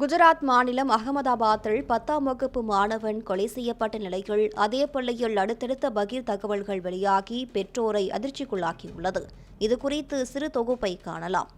குஜராத் மாநிலம் அகமதாபாத்தில் பத்தாம் வகுப்பு மாணவன் கொலை செய்யப்பட்ட நிலையில் அதே பள்ளியில் அடுத்தடுத்த பகீர் தகவல்கள் வெளியாகி பெற்றோரை அதிர்ச்சிக்குள்ளாக்கியுள்ளது. இதுகுறித்து சிறு தொகுப்பை காணலாம்.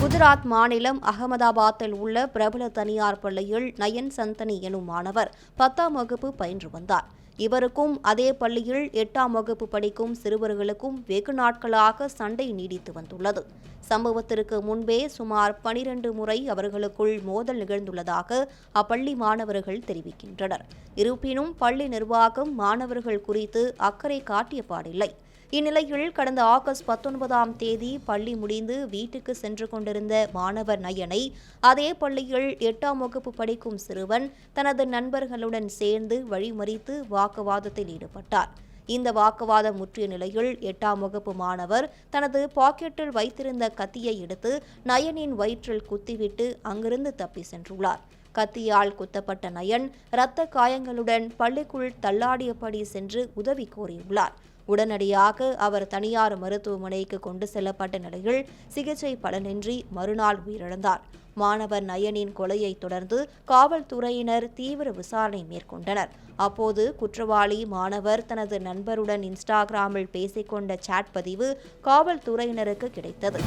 குஜராத் மாநிலம் அகமதாபாத்தில் உள்ள பிரபல தனியார் பள்ளியில் நயன் சந்தனி எனும் மாணவர் பத்தாம் வகுப்பு பயின்று வந்தார். இவருக்கும் அதே பள்ளியில் எட்டாம் வகுப்பு படிக்கும் சிறுவர்களுக்கும் வெகு நாட்களாக சண்டை நீடித்து வந்துள்ளது. சம்பவத்திற்கு முன்பே சுமார் பனிரண்டு முறை அவர்களுக்குள் மோதல் நிகழ்ந்துள்ளதாக அப்பள்ளி மாணவர்கள் தெரிவிக்கின்றனர். இருப்பினும் பள்ளி நிர்வாகம் மாணவர்கள் குறித்து அக்கறை காட்டிய பாடில்லை. இந்நிலையில் கடந்த ஆகஸ்ட் பத்தொன்பதாம் தேதி பள்ளி முடிந்து வீட்டுக்கு சென்று கொண்டிருந்த மாணவர் நயனை அதே பள்ளியில் எட்டாம் வகுப்பு படிக்கும் சிறுவன் தனது நண்பர்களுடன் சேர்ந்து வழிமறித்து வாக்குவாதத்தில் ஈடுபட்டார். இந்த வாக்குவாதம் முற்றிய நிலையில் எட்டாம் வகுப்பு மாணவர் தனது பாக்கெட்டில் வைத்திருந்த கத்தியை எடுத்து நயனின் வயிற்றில் குத்திவிட்டு அங்கிருந்து தப்பி சென்றுள்ளார். கத்தியால் குத்தப்பட்ட நயன் இரத்த காயங்களுடன் பள்ளிக்குள் தள்ளாடியபடி சென்று உதவி கோரியுள்ளார். உடனடியாக அவர் தனியார் மருத்துவமனைக்கு கொண்டு செல்லப்பட்ட நிலையில் சிகிச்சை பலனின்றி மறுநாள் உயிரிழந்தார். மாணவர் நயனின் கொலையை தொடர்ந்து காவல்துறையினர் தீவிர விசாரணை மேற்கொண்டனர். அப்போது குற்றவாளி மாணவர் தனது நண்பருடன் இன்ஸ்டாகிராமில் பேசிக்கொண்ட சாட் பதிவு காவல்துறையினருக்கு கிடைத்தது.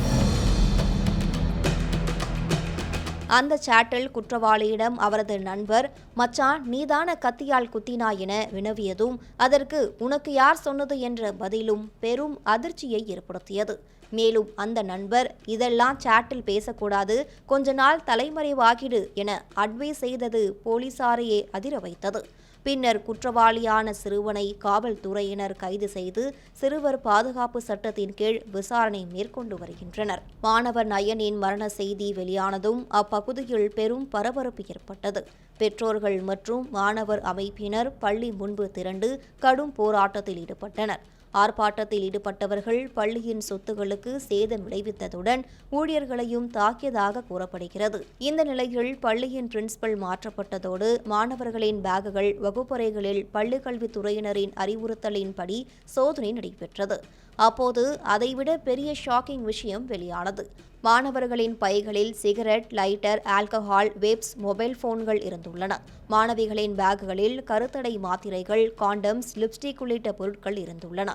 அந்த சாட்டில் குற்றவாளியிடம் அவரது நண்பர் மச்சான் நீதான கத்தியால் குத்தினா என வினவியதும் அதற்கு உனக்கு யார் சொன்னது? என்ற பதிலும் பெரும் அதிர்ச்சியை ஏற்படுத்தியது. மேலும் அந்த நண்பர் இதெல்லாம் சாட்டில் பேசக்கூடாது கொஞ்ச நாள் தலைமறைவாகிடு என அட்வைஸ் செய்தது போலீசாரையே அதிர வைத்தது. பின்னர் குற்றவாளியான சிறுவனை காவல்துறையினர் கைது செய்து சிறுவர் பாதுகாப்பு சட்டத்தின் கீழ் விசாரணை மேற்கொண்டு வருகின்றனர். மாணவர் நயனின் மரண செய்தி வெளியானதும் அப்பகுதியில் பெரும் பரபரப்பு ஏற்பட்டது. பெற்றோர்கள் மற்றும் மாணவர் அமைப்பினர் பள்ளி முன்பு திரண்டு கடும் போராட்டத்தில் ஈடுபட்டனர். ஆர்ப்பாட்டத்தில் ஈடுபட்டவர்கள் பள்ளியின் சொத்துகளுக்கு சேதம் விளைவித்ததுடன் ஊழியர்களையும் தாக்கியதாக கூறப்படுகிறது. இந்த நிலையில் பள்ளியின் பிரின்சிபல் மாற்றப்பட்டதோடு மாணவர்களின் பேகுகள் வகுப்பறைகளில் பள்ளிக்கல்வித்துறையினரின் அறிவுறுத்தலின்படி சோதனை நடைபெற்றது. அப்போது அதைவிட பெரிய ஷாக்கிங் விஷயம் வெளியானது. மாணவர்களின் பைகளில் cigarette lighter alcohol vapes mobile போன்கள் இருந்துள்ளன. மாணவிகளின் பேக்குகளில் கருத்தடை மாத்திரைகள் காண்டம்ஸ் லிப்ஸ்டிக் உள்ளிட்ட பொருட்கள் இருந்துள்ளன.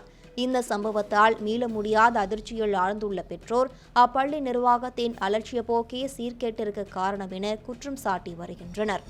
இந்த சம்பவத்தால் மீள முடியாத அதிர்ச்சியில் ஆழ்ந்துள்ள பெற்றோர் அப்பள்ளி நிர்வாகத்தின் அலட்சிய போக்கே சீர்கேட்டிற்கு காரணம் என குற்றம் சாட்டி வருகின்றனர்.